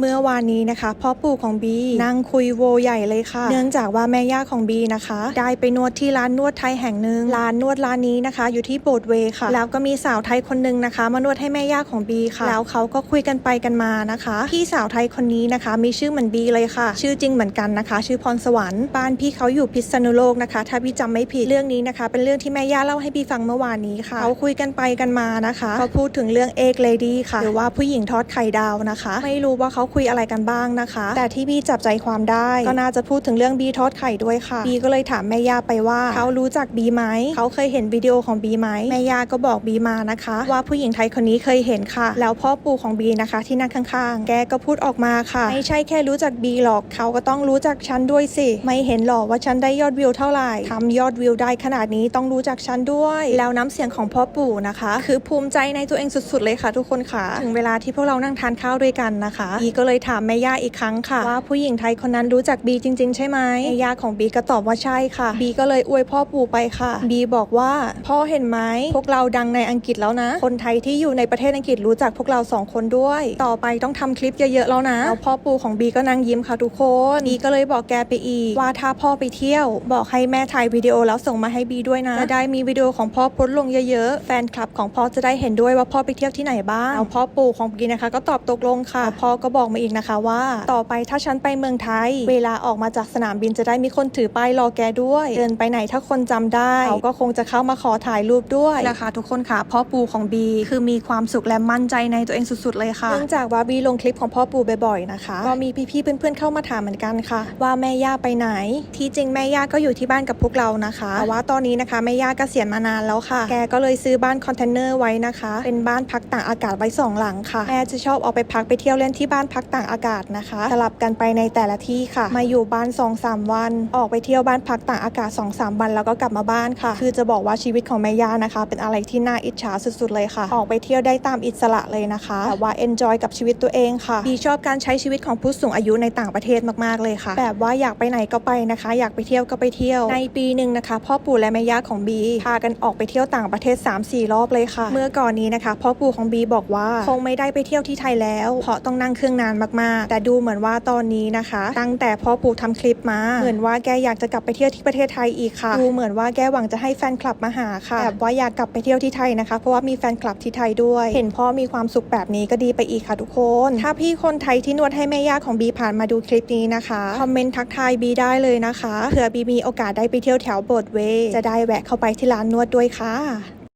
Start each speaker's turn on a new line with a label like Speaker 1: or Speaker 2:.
Speaker 1: เมื่อวานนี้นะคะพ่อปู่ของบีนั่งคุยโวใหญ่เลยค่ะ เนื่องจากว่าแม่ย่าของบีนะคะ ได้ไปนวดที่ร้านนวดไทยแห่งหนึ่งร้านนวดร้านนี้นะคะ อยู่ที่โบสถ์เวค่ะ แล้วก็มีสาวไทยคนหนึงนะคะ มานวดให้แม่ย่าของบีค่ะ แล้วเขาก็คุยกันไปกันมานะคะพี่สาวไทยคนนี้นะคะ มีชื่อเหมือนบีเลยค่ะ ชื่อจริงเหมือนกันนะคะ ชื่อพรสวรรค์บ้านพี่เขาอยู่พิษณุโลกนะคะ ถ้าพี่จำไม่ผิดเรื่องนี้นะคะ เป็นเรื่องที่แม่ย่าเล่าให้บีฟังเมื่อวานนี้ค่ะเขาคุยกันไปกันมานะคะเขาพูดถึงเรื่องเอกเลดี้ค่ะหรือว่าผู้หญิงทอดไข่ดาวนะคะ ไม่รู้ว่าเขาคุยอะไรกันบ้างนะคะ แต่ที่บีจับใจความได้ ก็น่าจะพูดถึงเรื่องบีทอดไข่ด้วยค่ะ บีก็เลยถามแม่ย่าไปว่า เขารู้จักบีไหม เขาเคยเห็นวิดีโอของบีไหม แม่ย่าก็บอกบีมานะคะ ว่าผู้หญิงไทยคนนี้เคยเห็นค่ะ แล้วพ่อปู่ของบีนะคะ ที่นั่งข้างๆ แกก็พูดออกมาค่ะ ไม่ใช่แค่รู้จักบีหรอก เขาก็ต้องรู้จักฉันด้วยสิ ไม่เห็นหรอกว่าฉันได้ยอดวิวเท่าไหร่ทำยอดวิวได้ขนาดนี้ต้องรู้จักฉันด้วย แล้วน้ำเสียงของพ่อปู่นะคะ คือภูมิใจในตัวเองสุด ๆ เลยค่ะ ทุกคนค่ะ ถึงเวลาที่พวกเรานั่งทานข้าวด้วยกันนะคะบีก็เลยถามแม่ย่าอีกครั้งค่ะ ว่าผู้หญิงไทยคนนั้นรู้จักบีจริง ๆ ใช่ไหมแม่ย่าของบีก็ตอบว่าใช่ค่ะ บีก็เลยอวยพ่อปู่ไปค่ะ บีบอกว่าพ่อเห็นไหมพวกเราดังในอังกฤษแล้วนะ คนไทยที่อยู่ในประเทศอังกฤษรู้จักพวกเราสองคนด้วย ต่อไปต้องทำคลิปเยอะๆแล้วนะแล้วพ่อปู่ของบีก็นั่งยิ้มค่ะทุกคนบีก็เลยบอกแกไปอีก ว่าถ้าพ่อไปเที่ยว บอกให้แม่ถ่ายวิดีโอแล้วส่งมาให้บีด้วยนะจะได้มีวิดีโอของพ่อโพสต์ลงเยอะๆ แฟนคลับของพ่อจะได้เห็นด้วยว่าพ่อไปเที่ยวที่ไหนบ้างแล้วพ่อปู่ของบีนะคะ ก็ตอบตกลงค่ะแล้วพ่อก็บอกมาอีกนะคะว่า ต่อไปถ้าฉันไปเมืองไทย เวลาออกมาจากสนามบินจะได้มีคนถือป้ายรอแกด้วย เดินไปไหนถ้าคนจำได้เขาก็คงจะเข้ามาขอถ่ายรูปด้วยนะคะทุกคนค่ะพ่อปู่ของบีคือมีความสุขและมั่นใจในตัวเองสุดๆเลยค่ะเนื่องจากว่าบีลงคลิปของพ่อปู่บ่อยๆนะคะก็มีพี่ๆเพื่อนๆเข้ามาถามเหมือนกันค่ะ ว่าแม่ย่าไปไหน ที่จริงแม่ย่าก็อยู่ที่บ้านกับพวกเรานะคะแต่ว่าตอนนี้นะคะแม่ย่าเกษียณมานานแล้วค่ะ แกก็เลยซื้อบ้านคอนเทนเนอร์ไว้นะคะ เป็นบ้านพักต่างอากาศไว้สองหลังค่ะแม่จะชอบออกไปพักไปเที่ยวเล่นที่บ้านพักักต่างอากาศนะคะ สลับกันไปในแต่ละที่ค่ะ มาอยู่บ้าน2อสวัน ออกไปเที่ยวบ้านพักต่างอากาศ2อสวัน แล้วก็กลับมาบ้านค่ะ คือจะบอกว่าชีวิตของแม่ย่านะคะ เป็นอะไรที่น่าอิจฉาสุดๆเลยค่ะ ออกไปเที่ยวได้ตามอิสระเลยนะคะแต่ว่า enjoy กับชีวิตตัวเองค่ะบีชอบการใช้ชีวิตของผู้สูงอายุในต่างประเทศมากๆเลยค่ะ แบบว่าอยากไปไหนก็ไปนะคะ อยากไปเที่ยวก็ไปเที่ยว ในปีหนึ่งนะคะ พ่อปู่และแม่ย่าของบีพากันออกไปเที่ยวต่างประเทศ 3-4 รอบเลยค่ะ เมื่อก่อนนี้นะคะ พ่อปู่ของบีบอกว่าคงไม่ได้ไปเที่ยวที่ไทยแล้วเพราะต้องนั่งเครื่องนานมากๆ แต่ดูเหมือนว่าตอนนี้นะคะ ตั้งแต่พ่อปู่ทำคลิปมา เหมือนว่าแกอยากจะกลับไปเที่ยวที่ประเทศไทยอีกค่ะ ดูเหมือนว่าแกหวังจะให้แฟนคลับมาหาค่ะแบบว่าอยากกลับไปเที่ยวที่ไทยนะคะ เพราะว่ามีแฟนคลับที่ไทยด้วย เห็นพ่อมีความสุขแบบนี้ก็ดีไปอีกค่ะทุกคน ถ้าพี่คนไทยที่นวดให้แม่ย่าของบีผ่านมาดูคลิปนี้นะคะคอมเมนต์ทักทายบีได้เลยนะคะเผื่อบีมีโอกาสได้ไปเที่ยวแถวโบสถ์เวย์จะได้แวะเข้าไปที่ร้านนวดด้วยค่ะ